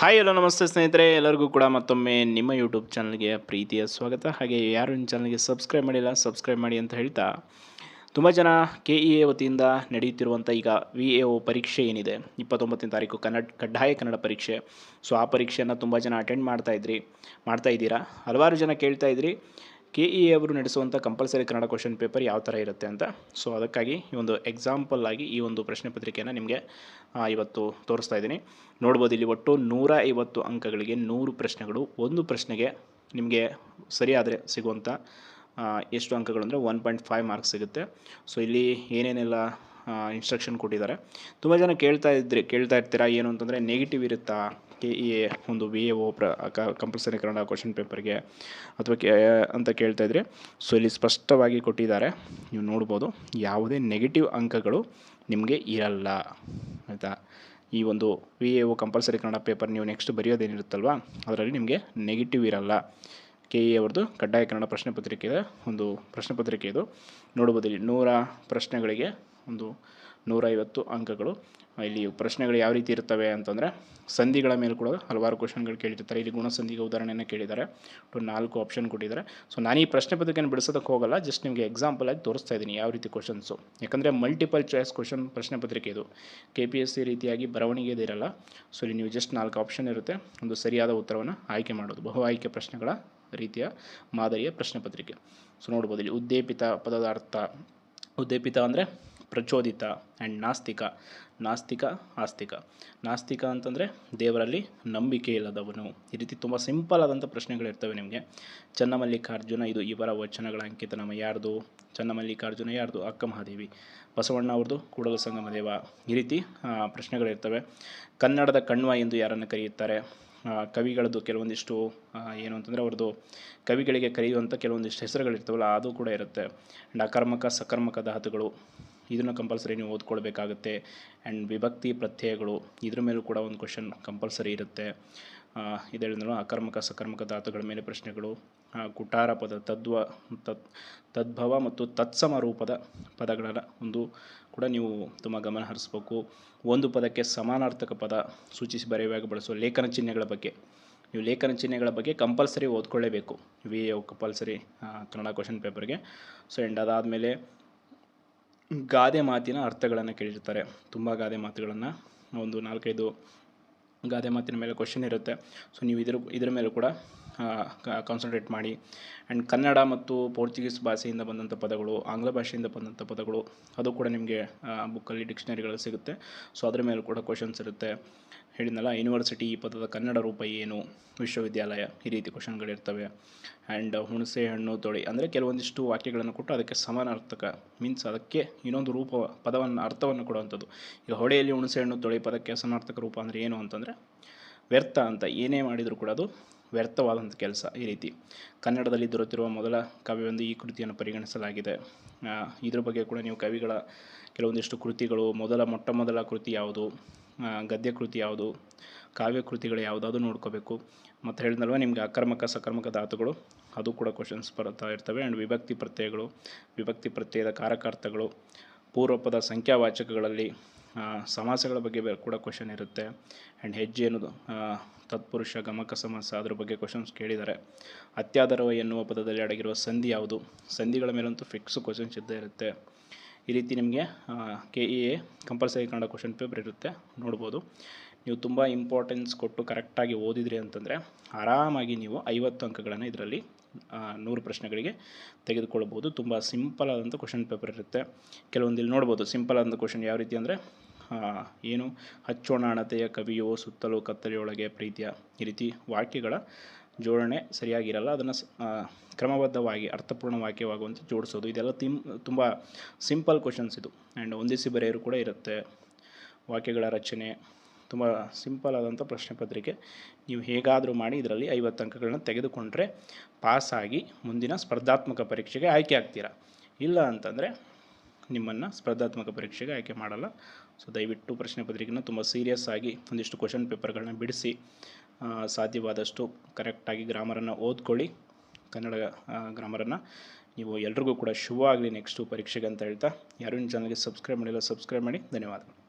Hi hello ನಮಸ್ತೆ ಸ್ನೇಹಿತರೆ. ಎಲ್ಲರಿಗೂ ಕೂಡ ಮತ್ತೊಮ್ಮೆ ನಿಮ್ಮ ಯೂಟ್ಯೂಬ್ ಚಾನಲ್ಗೆ ಪ್ರೀತಿಯ ಸ್ವಾಗತ. ಹಾಗೆ ಯಾರು ನಿಮ್ಮ ಚಾನಲ್ಗೆ ಸಬ್ಸ್ಕ್ರೈಬ್ ಮಾಡಿಲ್ಲ ಸಬ್ಸ್ಕ್ರೈಬ್ ಮಾಡಿ ಅಂತ ಹೇಳ್ತಾ, ತುಂಬ ಜನ ಕೆ ಇ ಎ ವತಿಯಿಂದ ನಡೆಯುತ್ತಿರುವಂಥ ಈಗ ವಿ ಎ ಒ ಪರೀಕ್ಷೆ ಏನಿದೆ. ಇಪ್ಪತ್ತೊಂಬತ್ತನೇ ತಾರೀಕು ಕನ್ನಡ, ಕಡ್ಡಾಯ ಕನ್ನಡ ಪರೀಕ್ಷೆ. ಸೊ ಆ ಪರೀಕ್ಷೆಯನ್ನು ತುಂಬ ಜನ ಅಟೆಂಡ್ ಮಾಡ್ತಾಯಿದ್ರಿ ಮಾಡ್ತಾ ಇದ್ದೀರಾ? ಹಲವಾರು ಜನ ಕೇಳ್ತಾ ಇದ್ರಿ. ಕೆ ಇ ಎ ಅವರು ನಡೆಸುವಂಥ ಕಂಪಲ್ಸರಿ ಕನ್ನಡ ಕ್ವಶನ್ ಪೇಪರ್ ಯಾವ ಥರ ಇರುತ್ತೆ ಅಂತ. ಸೊ ಅದಕ್ಕಾಗಿ ಈ ಒಂದು ಎಕ್ಸಾಂಪಲ್ ಆಗಿ ಈ ಒಂದು ಪ್ರಶ್ನೆ ಪತ್ರಿಕೆಯನ್ನು ನಿಮಗೆ ಇವತ್ತು ತೋರಿಸ್ತಾ ಇದ್ದೀನಿ. ನೋಡ್ಬೋದು ಇಲ್ಲಿ ಒಟ್ಟು ನೂರ ಐವತ್ತು ಅಂಕಗಳಿಗೆ ನೂರು ಪ್ರಶ್ನೆಗಳು. ಒಂದು ಪ್ರಶ್ನೆಗೆ ನಿಮಗೆ ಸರಿಯಾದರೆ ಸಿಗುವಂಥ ಎಷ್ಟು ಅಂಕಗಳು ಅಂದರೆ ಒನ್ ಪಾಯಿಂಟ್ ಫೈವ್ ಮಾರ್ಕ್ಸ್ ಸಿಗುತ್ತೆ. ಸೊ ಇಲ್ಲಿ ಏನೇನೆಲ್ಲ ಇನ್ಸ್ಟ್ರಕ್ಷನ್ ಕೊಟ್ಟಿದ್ದಾರೆ. ತುಂಬ ಜನ ಕೇಳ್ತಾ ಇದ್ರಿ, ಕೇಳ್ತಾ ಇರ್ತೀರಾ, ಏನು ಅಂತಂದರೆ ನೆಗೆಟಿವ್ ಇರುತ್ತಾ? ಕೆ ಇ ಎ ಒಂದು ವಿ ಎ ಒ ಪ್ರ ಕಂಪಲ್ಸರಿ ಕನ್ನಡ ಕ್ವಶನ್ ಪೇಪರ್ಗೆ ಅಥವಾ ಕೆ ಅಂತ ಕೇಳ್ತಾಯಿದ್ರೆ ಸೊ ಇಲ್ಲಿ ಸ್ಪಷ್ಟವಾಗಿ ಕೊಟ್ಟಿದ್ದಾರೆ. ನೀವು ನೋಡ್ಬೋದು, ಯಾವುದೇ ನೆಗೆಟಿವ್ ಅಂಕಗಳು ನಿಮಗೆ ಇರಲ್ಲ. ಆಯಿತಾ? ಈ ಒಂದು V A O compulsory Kannada paper ನೀವು ನೆಕ್ಸ್ಟ್ ಬರೆಯೋದೇನಿರುತ್ತಲ್ವ, ಅದರಲ್ಲಿ ನಿಮಗೆ ನೆಗೆಟಿವ್ ಇರಲ್ಲ. ಕೆ ಇ ಅವ್ರದ್ದು ಕಡ್ಡಾಯ ಕನ್ನಡ ಪ್ರಶ್ನೆ ಪತ್ರಿಕೆ ಒಂದು ಪ್ರಶ್ನೆ ಪತ್ರಿಕೆ ಇದು. ನೋಡ್ಬೋದು ಇಲ್ಲಿ ನೂರ ಪ್ರಶ್ನೆಗಳಿಗೆ ಒಂದು ನೂರೈವತ್ತು ಅಂಕಗಳು ಇಲ್ಲಿ ಪ್ರಶ್ನೆಗಳು ಯಾವ ರೀತಿ ಇರ್ತವೆ ಅಂತಂದರೆ, ಸಂಧಿಗಳ ಮೇಲೆ ಕೂಡ ಹಲವಾರು ಕ್ವಶನ್ಗಳು ಕೇಳಿರ್ತಾರೆ. ಇಲ್ಲಿ ಗುಣಸಂಧಿಗೆ ಉದಾಹರಣೆಯನ್ನು ಕೇಳಿದ್ದಾರೆ. ಟು ನಾಲ್ಕು ಆಪ್ಷನ್ ಕೊಟ್ಟಿದ್ದಾರೆ. ಸೊ ನಾನು ಈ ಪ್ರಶ್ನೆ ಪತ್ರಿಕೆಯನ್ನು ಬಿಡಿಸೋದಕ್ಕೆ ಹೋಗಲ್ಲ ಜಸ್ಟ್ ನಿಮಗೆ ಎಕ್ಸಾಂಪಲ್ ಆಗಿ ತೋರಿಸ್ತಾ ಇದ್ದೀನಿ ಯಾವ ರೀತಿ ಕ್ವಶನ್ಸು ಯಾಕಂದರೆ ಮಲ್ಟಿಪಲ್ ಚಾಯ್ಸ್ ಕ್ವಶನ್ ಪ್ರಶ್ನೆ ಪತ್ರಿಕೆ ಇದು. ಕೆ ಪಿ ಎಸ್ ಸಿ ರೀತಿಯಾಗಿ ಬರವಣಿಗೆ ಇರಲ್ಲ. ಸೊ ಇಲ್ಲಿ ನೀವು ಜಸ್ಟ್ ನಾಲ್ಕು ಆಪ್ಷನ್ ಇರುತ್ತೆ. ಒಂದು ಸರಿಯಾದ ಉತ್ತರವನ್ನು ಆಯ್ಕೆ ಮಾಡೋದು. ಬಹು ಆಯ್ಕೆ ಪ್ರಶ್ನೆಗಳ ರೀತಿಯ ಮಾದರಿಯ ಪ್ರಶ್ನೆ ಪತ್ರಿಕೆ. ಸೊ ನೋಡ್ಬೋದು ಇಲ್ಲಿ ಉದ್ದೇಪಿತ ಪದದ ಅರ್ಥ. ಉದ್ದೇಪಿತ ಅಂದರೆ ಪ್ರಚೋದಿತ ಆ್ಯಂಡ್ ನಾಸ್ತಿಕ ನಾಸ್ತಿಕ, ಆಸ್ತಿಕ. ನಾಸ್ತಿಕ ಅಂತಂದರೆ ದೇವರಲ್ಲಿ ನಂಬಿಕೆ ಇಲ್ಲದವನು. ಈ ರೀತಿ ತುಂಬ ಸಿಂಪಲ್ ಆದಂಥ ಪ್ರಶ್ನೆಗಳಿರ್ತವೆ ನಿಮಗೆ. ಚನ್ನಮಲ್ಲಿಕಾರ್ಜುನ, ಇದು ಇವರ ವಚನಗಳ ಅಂಕಿತ ನಮ್ಮ ಯಾರ್ದು? ಚನ್ನಮಲ್ಲಿಕಾರ್ಜುನ ಯಾರ್ದು? ಅಕ್ಕ ಮಹಾದೇವಿ ಬಸವಣ್ಣ ಅವ್ರದ್ದು ಕೂಡಲ ಸಂಗಮ ದೇವ ಈ ರೀತಿ ಪ್ರಶ್ನೆಗಳಿರ್ತವೆ ಕನ್ನಡದ ಕಣ್ವ ಎಂದು ಯಾರನ್ನು ಕರೆಯುತ್ತಾರೆ? ಕವಿಗಳದ್ದು ಕೆಲವೊಂದಿಷ್ಟು ಏನು ಅಂತಂದರೆ ಅವ್ರದ್ದು ಕವಿಗಳಿಗೆ ಕರೆಯುವಂಥ ಕೆಲವೊಂದಿಷ್ಟು ಹೆಸರುಗಳಿರ್ತವಲ್ಲ, ಅದು ಕೂಡ ಇರುತ್ತೆ. ಆ್ಯಂಡ್ ಅಕರ್ಮಕ ಸಕರ್ಮಕ ಧಾತುಗಳು. ಇದನ್ನು ಕಂಪಲ್ಸರಿ ನೀವು ಓದ್ಕೊಳ್ಬೇಕಾಗುತ್ತೆ. ಆ್ಯಂಡ್ ವಿಭಕ್ತಿ ಪ್ರತ್ಯಯಗಳು, ಇದ್ರ ಮೇಲೂ ಕೂಡ ಒಂದು ಕ್ವಶನ್ ಕಂಪಲ್ಸರಿ ಇರುತ್ತೆ. ಇದೇಳಿದ್ರು ಅಕರ್ಮಕ, ಸಕರ್ಮಕ ಧಾತುಗಳ ಮೇಲೆ ಪ್ರಶ್ನೆಗಳು ಕುಟಾರ ಪದ, ತದ್ವ ತತ್ ತದ್ಭವ ಮತ್ತು ತತ್ಸಮ ರೂಪದ ಪದಗಳನ್ನು ಒಂದು ಕೂಡ ನೀವು ತುಂಬ ಗಮನ ಹರಿಸ್ಬೇಕು. ಒಂದು ಪದಕ್ಕೆ ಸಮಾನಾರ್ಥಕ ಪದ ಸೂಚಿಸಿ ಬರೆಯುವಾಗ ಬಳಸುವ ಲೇಖನ ಚಿಹ್ನೆಗಳ ಬಗ್ಗೆ. ನೀವು ಲೇಖನ ಚಿಹ್ನೆಗಳ ಬಗ್ಗೆ ಕಂಪಲ್ಸರಿ ಓದ್ಕೊಳ್ಳೇಬೇಕು. ವಿ ಕಂಪಲ್ಸರಿ ಕನ್ನಡ ಕ್ವಶನ್ ಪೇಪರ್ಗೆ ಸೊ ಎಂಡ್ ಅದಾದಮೇಲೆ ಗಾದೆ ಮಾತಿನ ಅರ್ಥಗಳನ್ನು ಕೇಳಿರ್ತಾರೆ. ತುಂಬ ಗಾದೆ ಮಾತುಗಳನ್ನು. ಒಂದು ನಾಲ್ಕೈದು ಗಾದೆ ಮಾತಿನ ಮೇಲೆ ಕ್ವಶನ್ ಇರುತ್ತೆ. ಸೊ ನೀವು ಇದ್ರ ಇದ್ರ ಮೇಲೂ ಕೂಡ ಕಾನ್ಸಂಟ್ರೇಟ್ ಮಾಡಿ. ಆ್ಯಂಡ್ ಕನ್ನಡ ಮತ್ತು ಪೋರ್ಚುಗೀಸ್ ಭಾಷೆಯಿಂದ ಬಂದಂಥ ಪದಗಳು, ಆಂಗ್ಲ ಭಾಷೆಯಿಂದ ಬಂದಂಥ ಪದಗಳು, ಅದು ಕೂಡ ನಿಮಗೆ ಬುಕ್ಕಲ್ಲಿ ಡಿಕ್ಷನರಿಗಳು ಸಿಗುತ್ತೆ. ಸೊ ಅದರ ಮೇಲೆ ಕೂಡ ಕ್ವಶನ್ಸ್ ಇರುತ್ತೆ. ಹೇಳಿದ್ನಲ್ಲ ಯೂನಿವರ್ಸಿಟಿ ಈ ಪದದ ಕನ್ನಡ ರೂಪ ಏನು? ವಿಶ್ವವಿದ್ಯಾಲಯ, ಈ ರೀತಿ ಕ್ವಶನ್ಗಳಿರ್ತವೆ ಆ್ಯಂಡ್ ಹುಣಸೆ ಹಣ್ಣು, ತೊಳಿ, ಅಂದರೆ ಕೆಲವೊಂದಿಷ್ಟು ವಾಕ್ಯಗಳನ್ನು ಕೊಟ್ಟು ಅದಕ್ಕೆ ಸಮಾನಾರ್ಥಕ ಮೀನ್ಸ್ ಅದಕ್ಕೆ ಇನ್ನೊಂದು ರೂಪ, ಪದವನ್ನು, ಅರ್ಥವನ್ನು ಕೊಡುವಂಥದ್ದು. ಈಗ ಹೊಳೆಯಲ್ಲಿ ಹುಣಸೆ ಹಣ್ಣು, ತೊಳಿ ಪದಕ್ಕೆ ಸಮಾನಾರ್ಥಕ ರೂಪ ಅಂದರೆ ಏನು ಅಂತಂದರೆ ವ್ಯರ್ಥ ಅಂತ ಏನೇ ಮಾಡಿದರೂ ಕೂಡ ಅದು ವ್ಯರ್ಥವಾದಂಥ ಕೆಲಸ ಈ ರೀತಿ. ಕನ್ನಡದಲ್ಲಿ ದೊರೆತಿರುವ ಮೊದಲ ಕಾವ್ಯವೆಂದು ಈ ಕೃತಿಯನ್ನು ಪರಿಗಣಿಸಲಾಗಿದೆ. ಇದರ ಬಗ್ಗೆ ಕೂಡ ನೀವು ಕವಿಗಳ ಕೆಲವೊಂದಿಷ್ಟು ಕೃತಿಗಳು, ಮೊದಲ ಮೊಟ್ಟ ಮೊದಲ ಕೃತಿ ಯಾವುದು ಗದ್ಯ ಕೃತಿ ಯಾವುದು, ಕಾವ್ಯ ಕೃತಿಗಳು ಯಾವುದು, ಅದು ನೋಡ್ಕೋಬೇಕು. ಮತ್ತು ಹೇಳಿದಲ್ವ ನಿಮಗೆ ಅಕರ್ಮಕ, ಸಕರ್ಮಕ ಧಾತುಗಳು, ಅದು ಕೂಡ ಕ್ವಶನ್ಸ್ ಬರ್ತಾ ಇರ್ತವೆ. ಆ್ಯಂಡ್ ವಿಭಕ್ತಿ ಪ್ರತ್ಯಯಗಳು, ವಿಭಕ್ತಿ ಪ್ರತ್ಯಯದ ಕಾರಕಾರ್ಥಗಳು, ಪೂರ್ವಪದ ಸಂಖ್ಯಾವಾಚಕಗಳಲ್ಲಿ ಸಮಾಸಗಳ ಬಗ್ಗೆ ಕೂಡ ಕ್ವಶನ್ ಇರುತ್ತೆ. ಆ್ಯಂಡ್ ಹೆಜ್ಜೆ ಅನ್ನೋದು ತತ್ಪುರುಷ, ಗಮಕ ಸಮಾಸ ಅದ್ರ ಬಗ್ಗೆ ಕ್ವಶನ್ಸ್ ಕೇಳಿದ್ದಾರೆ. ಅತ್ಯಾದರವ ಎನ್ನುವ ಪದದಲ್ಲಿ ಅಡಗಿರುವ ಸಂಧಿ ಯಾವುದು? ಸಂಧಿಗಳ ಮೇಲಂತೂ ಫಿಕ್ಸ್ ಕ್ವಶನ್ಸ್ ಇದ್ದೇ ಇರುತ್ತೆ. ಈ ರೀತಿ ನಿಮಗೆ K E A compulsory Kannada question paper ಇರುತ್ತೆ. ನೋಡ್ಬೋದು. ನೀವು ತುಂಬ ಇಂಪಾರ್ಟೆನ್ಸ್ ಕೊಟ್ಟು ಕರೆಕ್ಟಾಗಿ ಓದಿದ್ರಿ ಅಂತಂದರೆ, ಆರಾಮಾಗಿ ನೀವು ಐವತ್ತು ಅಂಕಗಳನ್ನು ಇದರಲ್ಲಿ ನೂರು ಪ್ರಶ್ನೆಗಳಿಗೆ ತೆಗೆದುಕೊಳ್ಬೋದು. ತುಂಬ ಸಿಂಪಲ್ ಆದಂಥ ಕ್ವಶನ್ ಪೇಪರ್ ಇರುತ್ತೆ. ಕೆಲವೊಂದು ಇಲ್ಲಿ ನೋಡ್ಬೋದು ಸಿಂಪಲ್ ಆದಂಥ ಕ್ವಶನ್ ಯಾವ ರೀತಿ ಅಂದರೆ ಏನು? ಹಚ್ಚೋಣಾಣತೆಯ ಕವಿಯೋ ಸುತ್ತಲೂ ಕತ್ತಲೆಯೊಳಗೆ ಪ್ರೀತಿಯ ಈ ರೀತಿ ವಾಕ್ಯಗಳ ಜೋಡಣೆ ಸರಿಯಾಗಿರಲ್ಲ. ಅದನ್ನು ಕ್ರಮಬದ್ಧವಾಗಿ, ಅರ್ಥಪೂರ್ಣ ವಾಕ್ಯವಾಗುವಂತೆ ಜೋಡಿಸೋದು. ಇದೆಲ್ಲ ತಿಮ್ ತುಂಬ ಸಿಂಪಲ್ ಕ್ವಶನ್ಸ್ ಇದು. ಆ್ಯಂಡ್ ಒಂದಿಸಿ ಬರೆಯೋರು ಕೂಡ ಇರುತ್ತೆ. ವಾಕ್ಯಗಳ ರಚನೆ, ತುಂಬ ಸಿಂಪಲ್ ಆದಂಥ ಪ್ರಶ್ನೆ ಪತ್ರಿಕೆ. ನೀವು ಹೇಗಾದರೂ ಮಾಡಿ ಇದರಲ್ಲಿ ಐವತ್ತು ಅಂಕಗಳನ್ನ ತೆಗೆದುಕೊಂಡ್ರೆ ಪಾಸಾಗಿ ಮುಂದಿನ ಸ್ಪರ್ಧಾತ್ಮಕ ಪರೀಕ್ಷೆಗೆ ಆಯ್ಕೆ ಆಗ್ತೀರಾ? ಇಲ್ಲ ಅಂತಂದರೆ ನಿಮ್ಮನ್ನು ಸ್ಪರ್ಧಾತ್ಮಕ ಪರೀಕ್ಷೆಗೆ ಆಯ್ಕೆ ಮಾಡಲ್ಲ. ಸೊ ದಯವಿಟ್ಟು ಪ್ರಶ್ನೆ ಪತ್ರಿಕೆನ ತುಂಬ ಸೀರಿಯಸ್ ಆಗಿ ಒಂದಿಷ್ಟು ಕ್ವಶನ್ ಪೇಪರ್ಗಳನ್ನ ಬಿಡಿಸಿ ಸಾಧ್ಯವಾದಷ್ಟು ಕರೆಕ್ಟಾಗಿ ಗ್ರಾಮರನ್ನು ಓದ್ಕೊಳ್ಳಿ. ಕನ್ನಡ ಗ್ರಾಮರನ್ನು ನೀವು ಎಲ್ರಿಗೂ ಕೂಡ ಶುಭ ಆಗಲಿ ನೆಕ್ಸ್ಟು ಪರೀಕ್ಷೆಗೆ ಅಂತ ಹೇಳ್ತಾ. ಯಾರು ಚಾನಲ್ಗೆ ಸಬ್ಸ್ಕ್ರೈಬ್ ಮಾಡಿಲ್ಲ ಸಬ್ಸ್ಕ್ರೈಬ್ ಮಾಡಿ. ಧನ್ಯವಾದಗಳು.